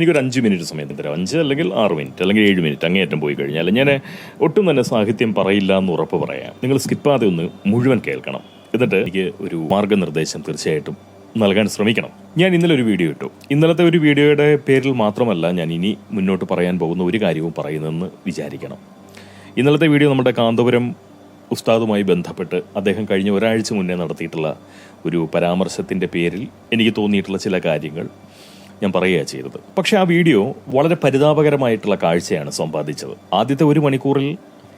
എനിക്കൊരു അഞ്ച് മിനിറ്റ് സമയത്തിന് തരാം. അഞ്ച് അല്ലെങ്കിൽ ആറ് മിനിറ്റ് അല്ലെങ്കിൽ ഏഴ് മിനിറ്റ് അങ്ങേയറ്റം പോയി കഴിഞ്ഞാൽ ഞാൻ ഒട്ടും തന്നെ സാഹിത്യം പറയില്ല എന്ന് ഉറപ്പ് പറയാം. നിങ്ങൾ സ്കിപ്പാതെ ഒന്ന് മുഴുവൻ കേൾക്കണം. എന്നിട്ട് എനിക്ക് ഒരു മാർഗനിർദ്ദേശം തീർച്ചയായിട്ടും നൽകാൻ ശ്രമിക്കണം. ഞാൻ ഇന്നലെ ഒരു വീഡിയോ ഇട്ടു. ഇന്നലത്തെ ഒരു വീഡിയോയുടെ പേരിൽ മാത്രമല്ല ഞാൻ ഇനി മുന്നോട്ട് പറയാൻ പോകുന്ന ഒരു കാര്യവും പറയുന്നതെന്ന് വിചാരിക്കണം. ഇന്നലത്തെ വീഡിയോ നമ്മുടെ കാന്തപുരം ഉസ്താദുമായി ബന്ധപ്പെട്ട് അദ്ദേഹം കഴിഞ്ഞ ഒരാഴ്ച മുന്നേ നടത്തിയിട്ടുള്ള ഒരു പരാമർശത്തിന്റെ പേരിൽ എനിക്ക് തോന്നിയിട്ടുള്ള ചില കാര്യങ്ങൾ ഞാൻ പറയുക ചെയ്തത്. പക്ഷെ ആ വീഡിയോ വളരെ പരിതാപകരമായിട്ടുള്ള കാഴ്ചയാണ് സമ്പാദിച്ചത് ആദ്യത്തെ ഒരു മണിക്കൂറിൽ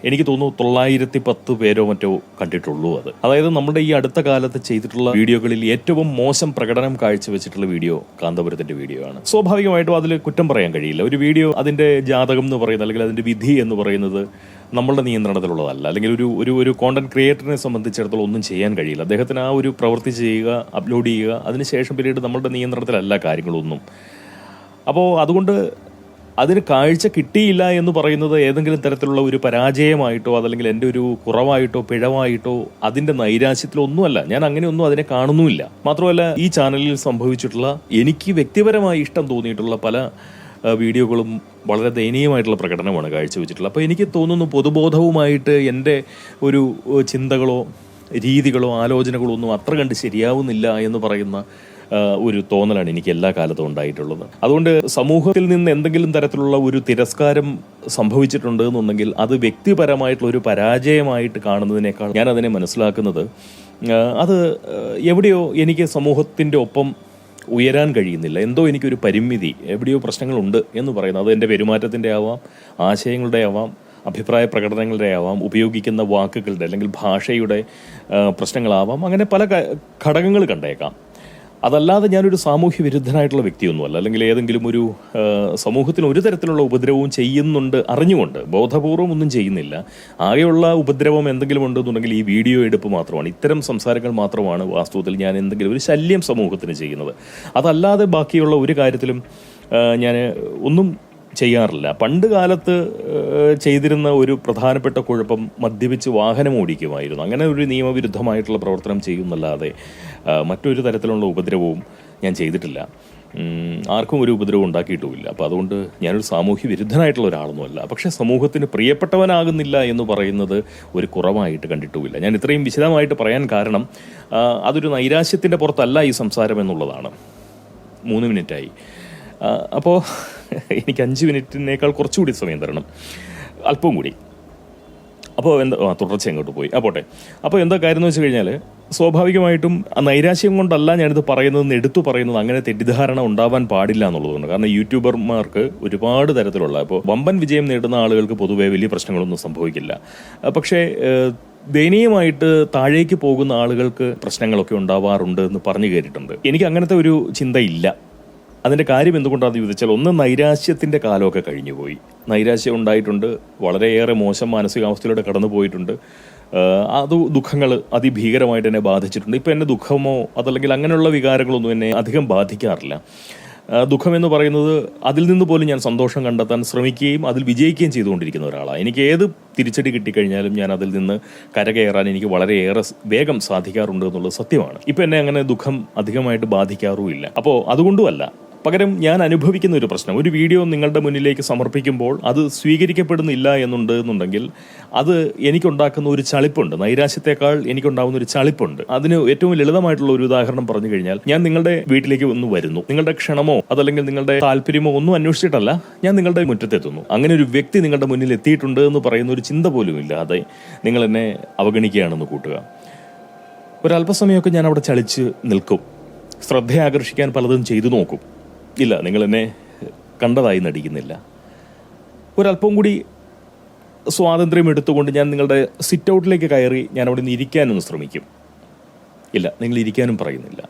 എനിക്ക് തോന്നുന്നു തൊള്ളായിരത്തി പത്ത് പേരോ മറ്റോ കണ്ടിട്ടുള്ളൂ അത്. അതായത് നമ്മുടെ ഈ അടുത്ത കാലത്ത് ചെയ്തിട്ടുള്ള വീഡിയോകളിൽ ഏറ്റവും മോശം പ്രകടനം കാഴ്ചവെച്ചിട്ടുള്ള വീഡിയോ കാന്തപുരത്തിന്റെ വീഡിയോ ആണ്. സ്വാഭാവികമായിട്ടും അതിൽ കുറ്റം പറയാൻ കഴിയില്ല. ഒരു വീഡിയോ അതിന്റെ ജാതകം എന്ന് പറയുന്നത് അല്ലെങ്കിൽ അതിന്റെ വിധി എന്ന് പറയുന്നത് നമ്മളുടെ നിയന്ത്രണത്തിലുള്ളതല്ല. അല്ലെങ്കിൽ ഒരു ഒരു ഒരു കോണ്ടന്റ് ക്രിയേറ്ററിനെ സംബന്ധിച്ചിടത്തോളം ഒന്നും ചെയ്യാൻ കഴിയില്ല. അദ്ദേഹത്തിന് ആ ഒരു പ്രവൃത്തി ചെയ്യുക അപ്ലോഡ് ചെയ്യുക അതിനുശേഷം പിന്നീട് നമ്മളുടെ നിയന്ത്രണത്തിലല്ല കാര്യങ്ങളൊന്നും. അപ്പോൾ അതുകൊണ്ട് അതിന് കാഴ്ച കിട്ടിയില്ല എന്ന് പറയുന്നത് ഏതെങ്കിലും തരത്തിലുള്ള ഒരു പരാജയമായിട്ടോ അതല്ലെങ്കിൽ എന്റെ ഒരു കുറവായിട്ടോ പിഴവായിട്ടോ അതിന്റെ നൈരാശ്യത്തിലോ ഒന്നുമല്ല. ഞാൻ അങ്ങനെയൊന്നും അതിനെ കാണുന്നുമില്ല. മാത്രമല്ല ഈ ചാനലിൽ സംഭവിച്ചിട്ടുള്ള എനിക്ക് വ്യക്തിപരമായി ഇഷ്ടം തോന്നിയിട്ടുള്ള പല വീഡിയോകളും വളരെ ദയനീയമായിട്ടുള്ള പ്രകടനമാണ് കാഴ്ചവെച്ചിട്ടുള്ളത്. അപ്പോൾ എനിക്ക് തോന്നുന്നു പൊതുബോധവുമായിട്ട് എന്റെ ഒരു ചിന്തകളോ രീതികളോ ആലോചനകളോ ഒന്നും അത്ര കണ്ട് ശരിയാവുന്നില്ല എന്ന് പറയുന്ന ഒരു തോന്നലാണ് എനിക്ക് എല്ലാ കാലത്തും ഉണ്ടായിട്ടുള്ളത്. അതുകൊണ്ട് സമൂഹത്തിൽ നിന്ന് എന്തെങ്കിലും തരത്തിലുള്ള ഒരു തിരസ്കാരം സംഭവിച്ചിട്ടുണ്ട് എന്നുണ്ടെങ്കിൽ അത് വ്യക്തിപരമായിട്ടുള്ള ഒരു പരാജയമായിട്ട് കാണുന്നതിനേക്കാൾ ഞാൻ അതിനെ മനസ്സിലാക്കുന്നത് അത് എവിടെയോ എനിക്ക് സമൂഹത്തിന്റെ ഒപ്പം ഉയരാൻ കഴിയുന്നില്ല. എന്തോ എനിക്കൊരു പരിമിതി എവിടെയോ പ്രശ്നങ്ങളുണ്ട് എന്ന് പറയുന്നത്. അത് എന്റെ പെരുമാറ്റത്തിന്റെ ആവാം ആശയങ്ങളുടെ ആവാം അഭിപ്രായ പ്രകടനങ്ങളുടെ ആവാം ഉപയോഗിക്കുന്ന വാക്കുകളുടെ അല്ലെങ്കിൽ ഭാഷയുടെ പ്രശ്നങ്ങളാവാം. അങ്ങനെ പല ഘടകങ്ങൾ കണ്ടേക്കാം. അതല്ലാതെ ഞാനൊരു സാമൂഹ്യ വിരുദ്ധനായിട്ടുള്ള വ്യക്തിയൊന്നുമല്ല. അല്ലെങ്കിൽ ഏതെങ്കിലും ഒരു സമൂഹത്തിന് ഒരു തരത്തിലുള്ള ഉപദ്രവവും ചെയ്യുന്നുണ്ട് അറിഞ്ഞുകൊണ്ട് ബോധപൂർവം ഒന്നും ചെയ്യുന്നില്ല. ആകെയുള്ള ഉപദ്രവം എന്തെങ്കിലും ഉണ്ടെന്നുണ്ടെങ്കിൽ ഈ വീഡിയോ എടുപ്പ് മാത്രമാണ്. ഇത്തരം സംസാരങ്ങൾ മാത്രമാണ് വാസ്തവത്തിൽ ഞാൻ എന്തെങ്കിലും ഒരു ശല്യം സമൂഹത്തിന് ചെയ്യുന്നത്. അതല്ലാതെ ബാക്കിയുള്ള ഒരു കാര്യത്തിലും ഞാൻ ഒന്നും ചെയ്യാറില്ല. പണ്ട് കാലത്ത് ചെയ്തിരുന്ന ഒരു പ്രധാനപ്പെട്ട കുഴപ്പം മദ്യപിച്ച് വാഹനം ഓടിക്കുമായിരുന്നു. അങ്ങനെ ഒരു നിയമവിരുദ്ധമായിട്ടുള്ള പ്രവർത്തനം ചെയ്യുന്നല്ലാതെ മറ്റൊരു തരത്തിലുള്ള ഉപദ്രവവും ഞാൻ ചെയ്തിട്ടില്ല. ആർക്കും ഒരു ഉപദ്രവം ഉണ്ടാക്കിയിട്ടുമില്ല. അപ്പോൾ അതുകൊണ്ട് ഞാനൊരു സാമൂഹ്യ വിരുദ്ധനായിട്ടുള്ള ഒരാളൊന്നുമല്ല. പക്ഷേ സമൂഹത്തിന് പ്രിയപ്പെട്ടവനാകുന്നില്ല എന്ന് പറയുന്നത് ഒരു കുറവായിട്ട് കണ്ടിട്ടുമില്ല. ഞാൻ ഇത്രയും വിശദമായിട്ട് പറയാൻ കാരണം അതൊരു നൈരാശ്യത്തിന്റെ പുറത്തല്ല ഈ സംസാരം എന്നുള്ളതാണ്. മൂന്ന് മിനിറ്റായി. അപ്പോൾ എനിക്ക് അഞ്ച് മിനിറ്റിനേക്കാൾ കുറച്ചുകൂടി സമയം തരണം. അല്പം കൂടി. അപ്പോൾ എന്താ? ആ, തുടർച്ച അങ്ങോട്ട് പോയി. അപ്പോട്ടെ അപ്പോൾ എന്താ കാര്യം എന്ന് വെച്ച് കഴിഞ്ഞാൽ സ്വാഭാവികമായിട്ടും നൈരാശ്യം കൊണ്ടല്ല ഞാനിത് പറയുന്നതെന്ന് എടുത്തു പറയുന്നത് അങ്ങനെ തെറ്റിദ്ധാരണ ഉണ്ടാവാൻ പാടില്ല എന്നുള്ളതുകൊണ്ട്. കാരണം യൂട്യൂബർമാർക്ക് ഒരുപാട് തരത്തിലുള്ള അപ്പോൾ വമ്പൻ വിജയം നേടുന്ന ആളുകൾക്ക് പൊതുവേ വലിയ പ്രശ്നങ്ങളൊന്നും സംഭവിക്കില്ല. പക്ഷേ ദയനീയമായിട്ട് താഴേക്ക് പോകുന്ന ആളുകൾക്ക് പ്രശ്നങ്ങളൊക്കെ ഉണ്ടാവാറുണ്ട് എന്ന് പറഞ്ഞു കേട്ടിട്ടുണ്ട്. എനിക്ക് അങ്ങനത്തെ ഒരു ചിന്തയില്ല. അതിന്റെ കാര്യം എന്തുകൊണ്ടാണെന്ന് ചോദിച്ചാൽ ഒന്ന് നൈരാശ്യത്തിന്റെ കാലമൊക്കെ കഴിഞ്ഞുപോയി. നൈരാശ്യം ഉണ്ടായിട്ടുണ്ട്. വളരെയേറെ മോശം മാനസികാവസ്ഥയിലൂടെ കടന്നു പോയിട്ടുണ്ട്. അത് ദുഃഖങ്ങൾ അതിഭീകരമായിട്ട് എന്നെ ബാധിച്ചിട്ടുണ്ട്. ഇപ്പം എന്നെ ദുഃഖമോ അതല്ലെങ്കിൽ അങ്ങനെയുള്ള വികാരങ്ങളൊന്നും എന്നെ അധികം ബാധിക്കാറില്ല. ദുഃഖം എന്ന് പറയുന്നത് അതിൽ നിന്ന് പോലും ഞാൻ സന്തോഷം കണ്ടെത്താൻ ശ്രമിക്കുകയും അതിൽ വിജയിക്കുകയും ചെയ്തുകൊണ്ടിരിക്കുന്ന ഒരാളാണ്. എനിക്ക് ഏത് തിരിച്ചടി കിട്ടിക്കഴിഞ്ഞാലും ഞാൻ അതിൽ നിന്ന് കരകയറാൻ എനിക്ക് വളരെയേറെ വേഗം സാധിക്കാറുണ്ട് എന്നുള്ളത് സത്യമാണ്. ഇപ്പം എന്നെ അങ്ങനെ ദുഃഖം അധികമായിട്ട് ബാധിക്കാറുമില്ല. അപ്പോൾ അതുകൊണ്ടുമല്ല. പകരം ഞാൻ അനുഭവിക്കുന്ന ഒരു പ്രശ്നം. ഒരു വീഡിയോ നിങ്ങളുടെ മുന്നിലേക്ക് സമർപ്പിക്കുമ്പോൾ അത് സ്വീകരിക്കപ്പെടുന്നില്ല എന്നുണ്ട് എന്നുണ്ടെങ്കിൽ അത് എനിക്കുണ്ടാക്കുന്ന ഒരു ചളിപ്പുണ്ട്. നൈരാശ്യത്തെക്കാൾ എനിക്കുണ്ടാകുന്ന ഒരു ചളിപ്പുണ്ട്. അതിന് ഏറ്റവും ലളിതമായിട്ടുള്ള ഒരു ഉദാഹരണം പറഞ്ഞു കഴിഞ്ഞാൽ ഞാൻ നിങ്ങളുടെ വീട്ടിലേക്ക് ഒന്ന് വരുന്നു. നിങ്ങളുടെ ക്ഷണമോ അതല്ലെങ്കിൽ നിങ്ങളുടെ താല്പര്യമോ ഒന്നും അന്വേഷിച്ചിട്ടല്ല. ഞാൻ നിങ്ങളുടെ മുറ്റത്തെത്തുന്നു. അങ്ങനെ ഒരു വ്യക്തി നിങ്ങളുടെ മുന്നിൽ എത്തിയിട്ടുണ്ട് എന്ന് പറയുന്ന ഒരു ചിന്ത പോലും ഇല്ലാതെ നിങ്ങൾ എന്നെ അവഗണിക്കുകയാണെന്ന് കൂട്ടുക. ഒരല്പസമയമൊക്കെ ഞാൻ അവിടെ ചളിച്ച് നിൽക്കും. ശ്രദ്ധയാകർഷിക്കാൻ പലതും ചെയ്തു നോക്കും. ഇല്ല നിങ്ങൾ എന്നെ കണ്ടതായി നടിക്കുന്നില്ല. ഒരല്പം കൂടി സ്വാതന്ത്ര്യം എടുത്തുകൊണ്ട് ഞാൻ നിങ്ങളുടെ സിറ്റ് ഔട്ടിലേക്ക് കയറി ഞാൻ അവിടെ നിന്ന് ഇരിക്കാനൊന്ന് ശ്രമിക്കും. ഇല്ല നിങ്ങൾ ഇരിക്കാനും പറയുന്നില്ല.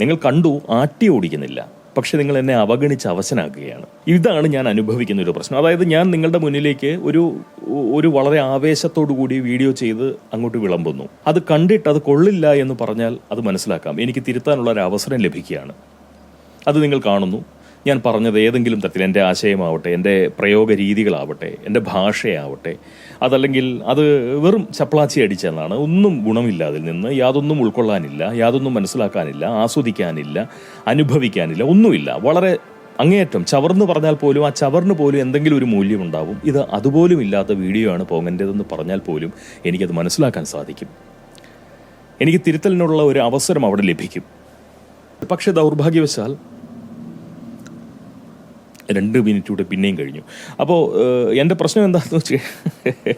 നിങ്ങൾ കണ്ടു ആട്ടി ഓടിക്കുന്നില്ല. പക്ഷെ നിങ്ങൾ എന്നെ അവഗണിച്ച് അവശനാക്കുകയാണ്. ഇതാണ് ഞാൻ അനുഭവിക്കുന്ന ഒരു പ്രശ്നം. അതായത് ഞാൻ നിങ്ങളുടെ മുന്നിലേക്ക് ഒരു ഒരു വളരെ ആവേശത്തോടു കൂടി വീഡിയോ ചെയ്ത് അങ്ങോട്ട് വിളമ്പുന്നു. അത് കണ്ടിട്ട് അത് കൊള്ളില്ല എന്ന് പറഞ്ഞാൽ അത് മനസ്സിലാക്കാം. എനിക്ക് തിരുത്താനുള്ള ഒരു അവസരം ലഭിക്കുകയാണ്. അത് നിങ്ങൾ കാണുന്നു. ഞാൻ പറഞ്ഞത് ഏതെങ്കിലും തരത്തിൽ എന്റെ ആശയമാവട്ടെ എന്റെ പ്രയോഗ രീതികളാവട്ടെ എന്റെ ഭാഷയാവട്ടെ അതല്ലെങ്കിൽ അത് വെറും ചപ്പ്ളാച്ചി അടിച്ചെന്നാണ്. ഒന്നും ഗുണമില്ല അതിൽ നിന്ന്. യാതൊന്നും ഉൾക്കൊള്ളാനില്ല യാതൊന്നും മനസ്സിലാക്കാനില്ല ആസ്വദിക്കാനില്ല അനുഭവിക്കാനില്ല ഒന്നുമില്ല. വളരെ അങ്ങേയറ്റം ചവർന്ന് പറഞ്ഞാൽ പോലും ആ ചവറിന് പോലും എന്തെങ്കിലും ഒരു മൂല്യമുണ്ടാവും. ഇത് അതുപോലും ഇല്ലാത്ത വീഡിയോ ആണ് പോങ്ങന്റെതെന്ന് പറഞ്ഞാൽ പോലും എനിക്കത് മനസ്സിലാക്കാൻ സാധിക്കും. എനിക്ക് തിരുത്തലിനുള്ള ഒരു അവസരം അവിടെ ലഭിക്കും. പക്ഷേ ദൗർഭാഗ്യവശാൽ രണ്ട് മിനിറ്റ് കൂടെ പിന്നെയും കഴിഞ്ഞു. അപ്പോൾ എന്റെ പ്രശ്നം എന്താണെന്ന് വെച്ചാൽ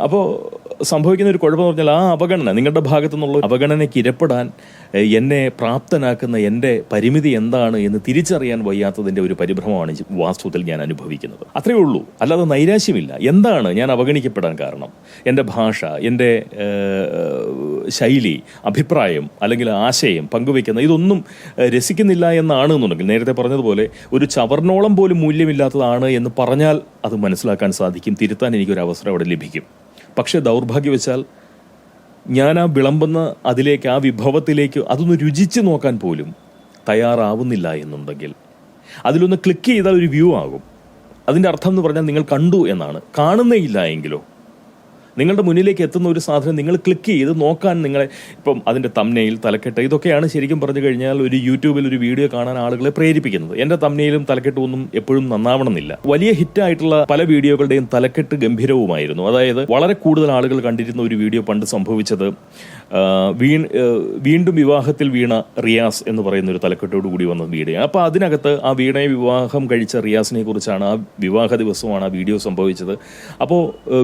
അപ്പോൾ സംഭവിക്കുന്ന ഒരു കുഴപ്പം പറഞ്ഞാൽ ആ അവഗണന നിങ്ങളുടെ ഭാഗത്തു നിന്നുള്ള അവഗണനയ്ക്ക് ഇരപ്പെടാൻ എന്നെ പ്രാപ്തനാക്കുന്ന എന്റെ പരിമിതി എന്താണ് എന്ന് തിരിച്ചറിയാൻ വയ്യാത്തതിന്റെ ഒരു പരിഭ്രമമാണ് വാസ്തവത്തിൽ ഞാൻ അനുഭവിക്കുന്നത്. അത്രയേ ഉള്ളൂ. അല്ലാതെ നൈരാശ്യമില്ല. എന്താണ് ഞാൻ അവഗണിക്കപ്പെടാൻ കാരണം? എന്റെ ഭാഷ എന്റെ ശൈലി അഭിപ്രായം അല്ലെങ്കിൽ ആശയം പങ്കുവെക്കുന്ന ഇതൊന്നും രസിക്കുന്നില്ല എന്നാണ് എന്നുണ്ടെങ്കിൽ നേരത്തെ പറഞ്ഞതുപോലെ ഒരു ചവർണോളം പോലും മൂല്യമില്ലാത്തതാണ് എന്ന് പറഞ്ഞാൽ അത് മനസ്സിലാക്കാൻ സാധിക്കും തിരുത്താൻ എനിക്കൊരു അവസരം അവിടെ ലഭിക്കും. പക്ഷേ ദൗർഭാഗ്യവശാൽ ഞാൻ ആ വിളമ്പുന്ന അതിലേക്ക് ആ വിഭവത്തിലേക്ക് അതൊന്ന് രുചിച്ച് നോക്കാൻ പോലും തയ്യാറാവുന്നില്ല എന്നുണ്ടെങ്കിൽ അതിലൊന്ന് ക്ലിക്ക് ചെയ്താൽ ഒരു വ്യൂ ആകും. അതിന്റെ അർത്ഥം എന്ന് പറഞ്ഞാൽ നിങ്ങൾ കണ്ടു എന്നാണ്. കാണുന്നേ ഇല്ല എങ്കിലോ. നിങ്ങളുടെ മുന്നിലേക്ക് എത്തുന്ന ഒരു സാധനം നിങ്ങൾ ക്ലിക്ക് ചെയ്ത് നോക്കാൻ നിങ്ങളെ ഇപ്പം അതിന്റെ തമ്നയിൽ തലക്കെട്ട് ഇതൊക്കെയാണ് ശരിക്കും പറഞ്ഞു കഴിഞ്ഞാൽ ഒരു യൂട്യൂബിൽ ഒരു വീഡിയോ കാണാൻ ആളുകളെ പ്രേരിപ്പിക്കുന്നത്. എന്റെ തമ്നയിലും തലക്കെട്ടും ഒന്നും എപ്പോഴും നന്നാവണമെന്നില്ല. വലിയ ഹിറ്റായിട്ടുള്ള പല വീഡിയോകളുടെയും തലക്കെട്ട് ഗംഭീരവുമായിരുന്നു. അതായത് വളരെ കൂടുതൽ ആളുകൾ കണ്ടിരുന്ന ഒരു വീഡിയോ പണ്ട് സംഭവിച്ചത് ആ, വീണ്ടും വിവാഹത്തിൽ വീണ റിയാസ് എന്ന് പറയുന്ന ഒരു തലക്കെട്ടോട് കൂടി വന്ന വീഡിയോ അപ്പോൾ അതിനകത്ത് ആ വീണയെ വിവാഹം കഴിച്ച റിയാസിനെ കുറിച്ചാണ് ആ വിവാഹ ദിവസമാണ് ആ വീഡിയോ സംഭവിച്ചത്. അപ്പോൾ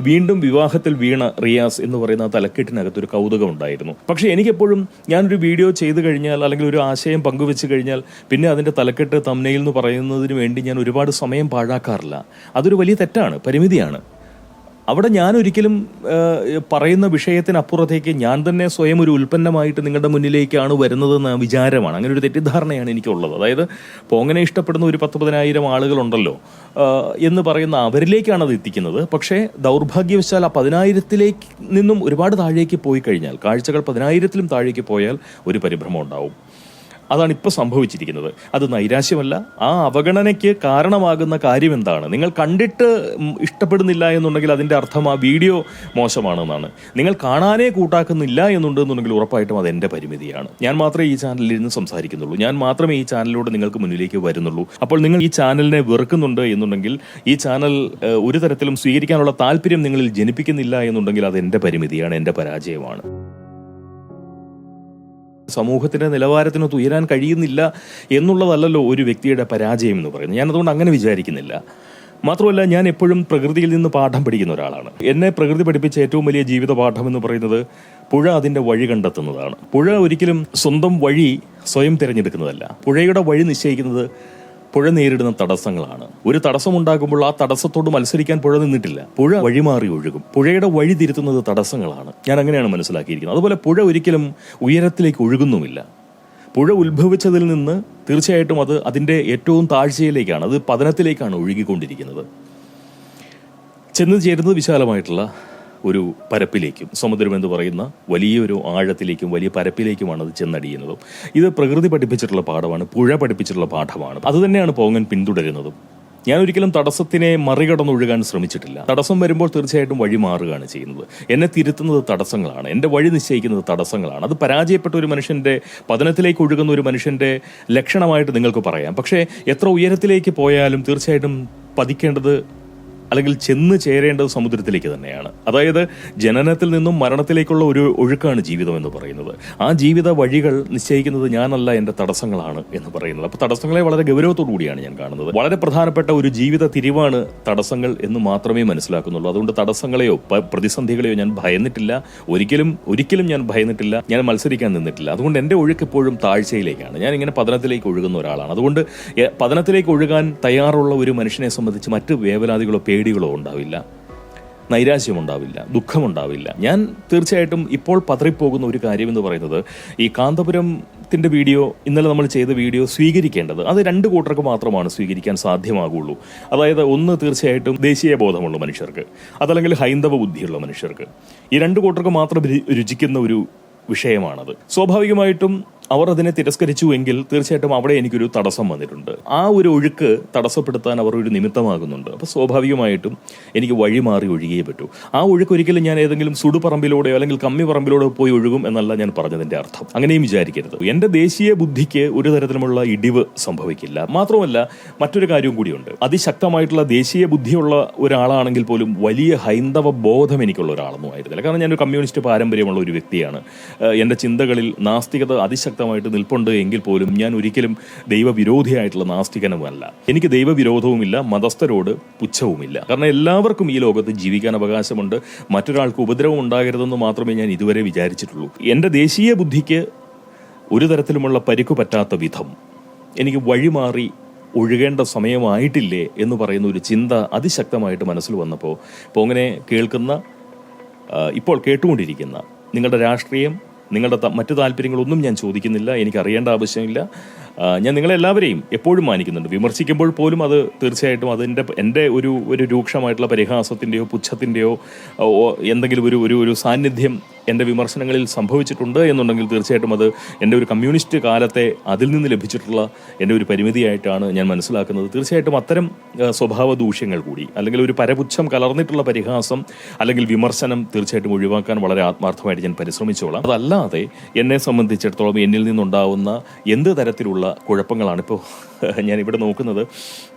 വീണ്ടും വിവാഹത്തിൽ വീണ റിയാസ് എന്ന് പറയുന്ന ആ തലക്കെട്ടിനകത്ത് ഒരു കൗതുകം ഉണ്ടായിരുന്നു. പക്ഷേ എനിക്കെപ്പോഴും ഞാനൊരു വീഡിയോ ചെയ്തു കഴിഞ്ഞാൽ അല്ലെങ്കിൽ ഒരു ആശയം പങ്കുവെച്ച് കഴിഞ്ഞാൽ പിന്നെ അതിന്റെ തലക്കെട്ട് തമ്മനയിൽ എന്ന് പറയുന്നതിന് വേണ്ടി ഞാൻ ഒരുപാട് സമയം പാഴാക്കാറില്ല. അതൊരു വലിയ തെറ്റാണ് പരിമിതിയാണ്. അവിടെ ഞാൻ ഒരിക്കലും പറയുന്ന വിഷയത്തിനപ്പുറത്തേക്ക് ഞാൻ തന്നെ സ്വയം ഒരു ഉൽപ്പന്നമായിട്ട് നിങ്ങളുടെ മുന്നിലേക്കാണ് വരുന്നതെന്ന വിചാരമാണ്. അങ്ങനെ ഒരു തെറ്റിദ്ധാരണയാണ് എനിക്കുള്ളത്. അതായത് പോങ്ങനെ ഇഷ്ടപ്പെടുന്ന ഒരു പത്ത് പതിനായിരം ആളുകളുണ്ടല്ലോ എന്ന് പറയുന്ന അവരിലേക്കാണ് അത് എത്തിക്കുന്നത്. പക്ഷേ ദൗർഭാഗ്യവശാൽ ആ പതിനായിരത്തിലേക്ക് നിന്നും ഒരുപാട് താഴേക്ക് പോയി കഴിഞ്ഞാൽ കാഴ്ചകൾ പതിനായിരത്തിലും താഴേക്ക് പോയാൽ ഒരു പരിഭ്രമം ഉണ്ടാവും. അതാണ് ഇപ്പോൾ സംഭവിച്ചിരിക്കുന്നത്. അത് നൈരാശ്യമല്ല. ആ അവഗണനയ്ക്ക് കാരണമാകുന്ന കാര്യം എന്താണ് നിങ്ങൾ കണ്ടിട്ട് ഇഷ്ടപ്പെടുന്നില്ല എന്നുണ്ടെങ്കിൽ അതിന്റെ അർത്ഥം ആ വീഡിയോ മോശമാണെന്നാണ്. നിങ്ങൾ കാണാനേ കൂട്ടാക്കുന്നില്ല എന്നുണ്ടെന്നുണ്ടെങ്കിൽ ഉറപ്പായിട്ടും അത് പരിമിതിയാണ്. ഞാൻ മാത്രമേ ഈ ചാനലിൽ ഇരുന്ന് സംസാരിക്കുന്നുള്ളൂ. ഞാൻ മാത്രമേ ഈ ചാനലിലൂടെ നിങ്ങൾക്ക് മുന്നിലേക്ക് വരുന്നുള്ളൂ. അപ്പോൾ നിങ്ങൾ ഈ ചാനലിനെ വെറുക്കുന്നുണ്ട് എന്നുണ്ടെങ്കിൽ ഈ ചാനൽ ഒരു തരത്തിലും സ്വീകരിക്കാനുള്ള താല്പര്യം നിങ്ങളിൽ ജനിപ്പിക്കുന്നില്ല എന്നുണ്ടെങ്കിൽ അത് എന്റെ പരിമിതിയാണ് എന്റെ പരാജയമാണ്. സമൂഹത്തിന്റെ നിലവാരത്തിനൊത്ത് ഉയരാൻ കഴിയുന്നില്ല എന്നുള്ളതല്ലല്ലോ ഒരു വ്യക്തിയുടെ പരാജയം എന്ന് പറയുന്നത്. ഞാനതുകൊണ്ട് അങ്ങനെ വിചാരിക്കുന്നില്ല. മാത്രമല്ല ഞാൻ എപ്പോഴും പ്രകൃതിയിൽ നിന്ന് പാഠം പഠിക്കുന്ന ഒരാളാണ്. എന്നെ പ്രകൃതി പഠിപ്പിച്ച ഏറ്റവും വലിയ ജീവിത പാഠം എന്ന് പറയുന്നത് പുഴ അതിന്റെ വഴി കണ്ടെത്തുന്നതാണ്. പുഴ ഒരിക്കലും സ്വന്തം വഴി സ്വയം തിരഞ്ഞെടുക്കുന്നതല്ല. പുഴയുടെ വഴി നിശ്ചയിക്കുന്നത് പുഴ നേരിടുന്ന തടസ്സങ്ങളാണ്. ഒരു തടസ്സമുണ്ടാകുമ്പോൾ ആ തടസ്സത്തോട് മത്സരിക്കാൻ പുഴ നിന്നിട്ടില്ല. പുഴ വഴിമാറി ഒഴുകും. പുഴയുടെ വഴി തിരുത്തുന്നത് തടസ്സങ്ങളാണ്. ഞാൻ അങ്ങനെയാണ് മനസ്സിലാക്കിയിരിക്കുന്നത്. അതുപോലെ പുഴ ഒരിക്കലും ഉയരത്തിലേക്ക് ഒഴുകുന്നുമില്ല. പുഴ ഉത്ഭവിച്ചതിൽ നിന്ന് തീർച്ചയായിട്ടും അത് അതിന്റെ ഏറ്റവും താഴ്ചയിലേക്കാണ് അത് പതനത്തിലേക്കാണ് ഒഴുകിക്കൊണ്ടിരിക്കുന്നത്. ചെന്ന് ചേരുന്നത് വിശാലമായിട്ടുള്ള ഒരു പരപ്പിലേക്കും സമുദ്രം എന്ന് പറയുന്ന വലിയൊരു ആഴത്തിലേക്കും വലിയ പരപ്പിലേക്കുമാണ് അത് ചെന്നടിയുന്നത്. ഇത് പ്രകൃതി പഠിപ്പിച്ചിട്ടുള്ള പാഠമാണ് പുഴ പഠിപ്പിച്ചിട്ടുള്ള പാഠമാണ്. അതുതന്നെയാണ് പോങ്ങൻ പിന്തുടരുന്നതും. ഞാൻ ഒരിക്കലും തടസ്സത്തിനെ മറികടന്നൊഴുകാൻ ശ്രമിച്ചിട്ടില്ല. തടസ്സം വരുമ്പോൾ തീർച്ചയായിട്ടും വഴി മാറുകയാണ് ചെയ്യുന്നത്. എന്നെ തിരുത്തുന്നത് തടസ്സങ്ങളാണ്. എന്റെ വഴി നിശ്ചയിക്കുന്നത് തടസ്സങ്ങളാണ്. അത് പരാജയപ്പെട്ട ഒരു മനുഷ്യന്റെ പതനത്തിലേക്ക് ഒഴുകുന്ന ഒരു മനുഷ്യന്റെ ലക്ഷണമായിട്ട് നിങ്ങൾക്ക് പറയാം. പക്ഷേ എത്ര ഉയരത്തിലേക്ക് പോയാലും തീർച്ചയായിട്ടും പതിക്കേണ്ടത് അല്ലെങ്കിൽ ചെന്ന് ചേരേണ്ടത് സമുദ്രത്തിലേക്ക് തന്നെയാണ്. അതായത് ജനനത്തിൽ നിന്നും മരണത്തിലേക്കുള്ള ഒരു ഒഴുക്കാണ് ജീവിതം എന്ന് പറയുന്നത്. ആ ജീവിത വഴികൾ നിശ്ചയിക്കുന്നത് ഞാനല്ല എന്റെ തടസ്സങ്ങളാണ് എന്ന് പറയുന്നത്. അപ്പോൾ തടസ്സങ്ങളെ വളരെ ഗൗരവത്തോടു കൂടിയാണ് ഞാൻ കാണുന്നത്. വളരെ പ്രധാനപ്പെട്ട ഒരു ജീവിത തിരിവാണ് തടസ്സങ്ങൾ എന്ന് മാത്രമേ മനസ്സിലാക്കുന്നുള്ളൂ. അതുകൊണ്ട് തടസ്സങ്ങളെയോ പ്രതിസന്ധികളെയോ ഞാൻ ഭയന്നിട്ടില്ല. ഒരിക്കലും ഒരിക്കലും ഞാൻ ഭയന്നിട്ടില്ല. ഞാൻ മത്സരിക്കാൻ നിന്നിട്ടില്ല. അതുകൊണ്ട് എന്റെ ഒഴുക്ക് എപ്പോഴും താഴ്ചയിലേക്കാണ്. ഞാൻ ഇങ്ങനെ പതനത്തിലേക്ക് ഒഴുകുന്ന ഒരാളാണ്. അതുകൊണ്ട് പതനത്തിലേക്ക് ഒഴുകാൻ തയ്യാറുള്ള ഒരു മനുഷ്യനെ സംബന്ധിച്ച് മറ്റ് വേവലാതികളോ പേടികളോ ഉണ്ടാവില്ല. നൈരാശ്യമുണ്ടാവില്ല ദുഃഖമുണ്ടാവില്ല ഞാൻ തീർച്ചയായിട്ടും ഇപ്പോൾ പതറിപ്പോകുന്ന ഒരു കാര്യം എന്ന് പറയുന്നത് ഈ കാന്തപുരത്തിന്റെ വീഡിയോ ഇന്നലെ നമ്മൾ ചെയ്ത വീഡിയോ സ്വീകരിക്കേണ്ടത് അത് രണ്ട് കൂട്ടർക്ക് മാത്രമാണ് സ്വീകരിക്കാൻ സാധ്യമാകുള്ളൂ. അതായത് ഒന്ന് തീർച്ചയായിട്ടും ദേശീയ ബോധമുള്ള മനുഷ്യർക്ക് അതല്ലെങ്കിൽ ഹൈന്ദവ ബുദ്ധിയുള്ള മനുഷ്യർക്ക്. ഈ രണ്ട് കൂട്ടർക്ക് മാത്രം രുചിക്കുന്ന ഒരു വിഷയമാണത്. സ്വാഭാവികമായിട്ടും അവർ അതിനെ തിരസ്കരിച്ചു എങ്കിൽ തീർച്ചയായിട്ടും അവിടെ എനിക്കൊരു തടസ്സം വന്നിട്ടുണ്ട്. ആ ഒരു ഒഴുക്ക് തടസ്സപ്പെടുത്താൻ അവർ ഒരു നിമിത്തമാകുന്നുണ്ട്. അപ്പോൾ സ്വാഭാവികമായിട്ടും എനിക്ക് വഴി മാറി ഒഴുകിയേ പറ്റൂ. ആ ഒഴുക്ക് ഒരിക്കലും ഞാൻ ഏതെങ്കിലും സുടുപറമ്പിലൂടെയോ അല്ലെങ്കിൽ കമ്മി പറമ്പിലൂടെ പോയി ഒഴുകും എന്നല്ല ഞാൻ പറഞ്ഞതിന്റെ അർത്ഥം. അങ്ങനെയും വിചാരിക്കരുത്. എന്റെ ദേശീയ ബുദ്ധിക്ക് ഒരു തരത്തിലുമുള്ള ഇടിവ് സംഭവിക്കില്ല. മാത്രമല്ല മറ്റൊരു കാര്യവും കൂടിയുണ്ട്. അതിശക്തമായിട്ടുള്ള ദേശീയ ബുദ്ധിയുള്ള ഒരാളാണെങ്കിൽ പോലും വലിയ ഹൈന്ദവ ബോധം എനിക്കുള്ള ഒരാളൊന്നും ആയിരുന്നില്ല. കാരണം ഞാനൊരു കമ്മ്യൂണിസ്റ്റ് പാരമ്പര്യമുള്ള ഒരു വ്യക്തിയാണ്. എന്റെ ചിന്തകളിൽ നാസ്തികത അതിശക്തമായിട്ട് നിൽപ്പുണ്ട് എങ്കിൽ പോലും ഞാൻ ഒരിക്കലും ദൈവവിരോധിയായിട്ടുള്ള നാസ്തികനുമല്ല. എനിക്ക് ദൈവവിരോധവുമില്ല മതസ്ഥരോട് പുച്ഛവുമില്ല. കാരണം എല്ലാവർക്കും ഈ ലോകത്ത് ജീവിക്കാൻ അവകാശമുണ്ട്. മറ്റൊരാൾക്ക് ഉപദ്രവം ഉണ്ടാകരുതെന്ന് മാത്രമേ ഞാൻ ഇതുവരെ വിചാരിച്ചിട്ടുള്ളൂ. എന്റെ ദേശീയ ബുദ്ധിക്ക് ഒരു തരത്തിലുമുള്ള പരിക്കു പറ്റാത്ത വിധം എനിക്ക് വഴിമാറി ഒഴുകേണ്ട സമയമായിട്ടില്ലേ എന്ന് പറയുന്ന ഒരു ചിന്ത അതിശക്തമായിട്ട് മനസ്സിൽ വന്നപ്പോൾ ഇപ്പോൾ അങ്ങനെ കേൾക്കുന്ന ഇപ്പോൾ കേട്ടുകൊണ്ടിരിക്കുന്ന നിങ്ങളുടെ രാഷ്ട്രീയം നിങ്ങളുടെ മറ്റു താല്പര്യങ്ങളൊന്നും ഞാൻ ചോദിക്കുന്നില്ല. എനിക്ക് അറിയേണ്ട ആവശ്യമില്ല. ഞാൻ നിങ്ങളെല്ലാവരെയും എപ്പോഴും മാനിക്കുന്നുണ്ട്. വിമർശിക്കുമ്പോൾ പോലും അത് തീർച്ചയായിട്ടും അതിന്റെ എന്റെ ഒരു ഒരു രൂക്ഷമായിട്ടുള്ള പരിഹാസത്തിന്റെയോ പുച്ഛത്തിന്റെയോ എന്തെങ്കിലും ഒരു ഒരു ഒരു സാന്നിധ്യം എന്റെ വിമർശനങ്ങളിൽ സംഭവിച്ചിട്ടുണ്ട് എന്നുണ്ടെങ്കിൽ തീർച്ചയായിട്ടും അത് എന്റെ ഒരു കമ്മ്യൂണിസ്റ്റ് കാലത്തെ അതിൽ നിന്ന് ലഭിച്ചിട്ടുള്ള എന്റെ ഒരു പരിമിതിയായിട്ടാണ് ഞാൻ മനസ്സിലാക്കുന്നത്. തീർച്ചയായിട്ടും അത്തരം സ്വഭാവ ദൂഷ്യങ്ങൾ കൂടി അല്ലെങ്കിൽ ഒരു പരപുച്ഛം കലർന്നിട്ടുള്ള പരിഹാസം അല്ലെങ്കിൽ വിമർശനം തീർച്ചയായിട്ടും ഒഴിവാക്കാൻ വളരെ ആത്മാർത്ഥമായിട്ട് ഞാൻ പരിശ്രമിച്ചോളാം. അതല്ലാതെ എന്നെ സംബന്ധിച്ചിടത്തോളം എന്നിൽ നിന്നുണ്ടാവുന്ന എന്ത് തരത്തിലുള്ള കുഴപ്പങ്ങളാണ് ഇപ്പോൾ ഞാൻ ഇവിടെ നോക്കുന്നത്.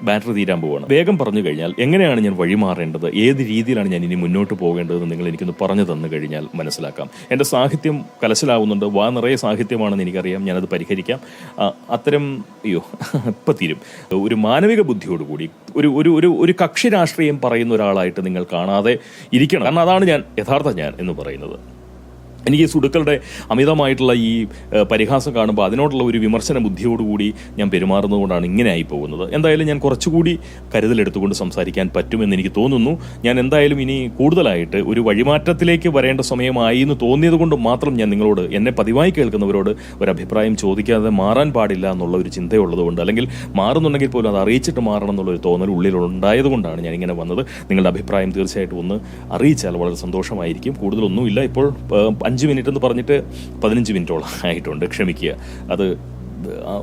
ബാറ്ററി തീരാൻ പോവാണ്. വേഗം പറഞ്ഞു കഴിഞ്ഞാൽ എങ്ങനെയാണ് ഞാൻ വഴിമാറേണ്ടത് ഏത് രീതിയിലാണ് ഞാൻ ഇനി മുന്നോട്ട് പോകേണ്ടതെന്ന് നിങ്ങൾ എനിക്കൊന്ന് പറഞ്ഞു തന്നു കഴിഞ്ഞാൽ മനസ്സിലാക്കാം. എന്റെ സാഹിത്യം കലശലാവുന്നുണ്ട്. വാ നിറയെ സാഹിത്യമാണെന്ന് എനിക്കറിയാം. ഞാനത് പരിഹരിക്കാം. അത്തരം അയ്യോ ഇപ്പം തീരും. ഒരു മാനവിക ബുദ്ധിയോടുകൂടി ഒരു ഒരു ഒരു ഒരു കക്ഷി രാഷ്ട്രീയം പറയുന്ന ഒരാളായിട്ട് നിങ്ങൾ കാണാതെ ഇരിക്കണം. കാരണം അതാണ് ഞാൻ യഥാർത്ഥ ഞാൻ എന്ന് പറയുന്നത്. എനിക്ക് സുടുക്കളുടെ അമിതമായിട്ടുള്ള ഈ പരിഹാസം കാണുമ്പോൾ അതിനോടുള്ള ഒരു വിമർശന ബുദ്ധിയോടുകൂടി ഞാൻ പെരുമാറുന്നതുകൊണ്ടാണ് ഇങ്ങനെ ആയി പോകുന്നത്. എന്തായാലും ഞാൻ കുറച്ചുകൂടി കരുതലെടുത്തുകൊണ്ട് സംസാരിക്കാൻ പറ്റുമെന്ന് എനിക്ക് തോന്നുന്നു. ഞാൻ എന്തായാലും ഇനി കൂടുതലായിട്ട് ഒരു വഴിമാറ്റത്തിലേക്ക് വരേണ്ട സമയമായി എന്ന് തോന്നിയത് കൊണ്ട് മാത്രം ഞാൻ നിങ്ങളോട് എന്നെ പതിവായി കേൾക്കുന്നവരോട് ഒരു അഭിപ്രായം ചോദിക്കാതെ മാറാൻ പാടില്ല എന്നുള്ള ഒരു ചിന്തയുള്ളതുകൊണ്ട് അല്ലെങ്കിൽ മാറുന്നുണ്ടെങ്കിൽ പോലും അത് അറിയിച്ചിട്ട് മാറണം എന്നുള്ള ഒരു തോന്നൽ ഉള്ളിൽ ഉണ്ടായതുകൊണ്ടാണ് ഞാൻ ഇങ്ങനെ വന്നത്. നിങ്ങളുടെ അഭിപ്രായം തീർച്ചയായിട്ടും ഒന്ന് അറിയിച്ചാൽ വളരെ സന്തോഷമായിരിക്കും. കൂടുതലൊന്നുമില്ല. ഇപ്പോൾ അഞ്ച് മിനിറ്റ് എന്ന് പറഞ്ഞിട്ട് പതിനഞ്ച് മിനിറ്റോളം ആയിട്ടുണ്ട്. ക്ഷമിക്കുക. അത്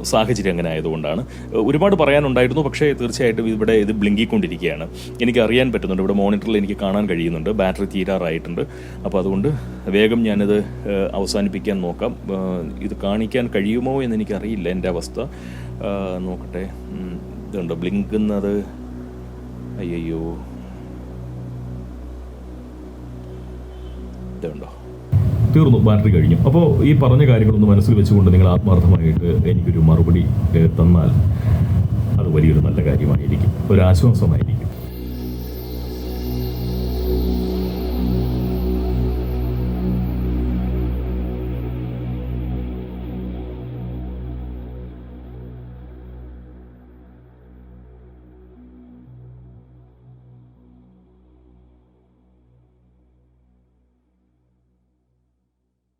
സാഹചര്യം അങ്ങനെ ആയതുകൊണ്ടാണ്. ഒരുപാട് പറയാനുണ്ടായിരുന്നു പക്ഷേ തീർച്ചയായിട്ടും ഇവിടെ ഇത് ബ്ലിങ്കിക്കൊണ്ടിരിക്കുകയാണ്. എനിക്ക് അറിയാൻ പറ്റുന്നുണ്ട്. ഇവിടെ മോണിറ്ററിൽ എനിക്ക് കാണാൻ കഴിയുന്നുണ്ട്. ബാറ്ററി തീരാറായിട്ടുണ്ട്. അപ്പോൾ അതുകൊണ്ട് വേഗം ഞാനിത് അവസാനിപ്പിക്കാൻ നോക്കാം. ഇത് കാണിക്കാൻ കഴിയുമോ എന്ന് എനിക്കറിയില്ല. എന്റെ അവസ്ഥ നോക്കട്ടെ. ഇതുണ്ട്? ബ്ലിങ്കുന്നത്. അയ്യോ ഇതുണ്ടോ? തീർന്നു ബാറ്ററി കഴിഞ്ഞു. അപ്പോൾ ഈ പറഞ്ഞ കാര്യങ്ങളൊന്ന് മനസ്സിൽ വെച്ചുകൊണ്ട് നിങ്ങൾ ആത്മാർത്ഥമായിട്ട് എനിക്കൊരു മറുപടി തന്നാൽ അത് വലിയൊരു നല്ല കാര്യമായിരിക്കും. ഒരു ആശ്വാസമായിരിക്കും.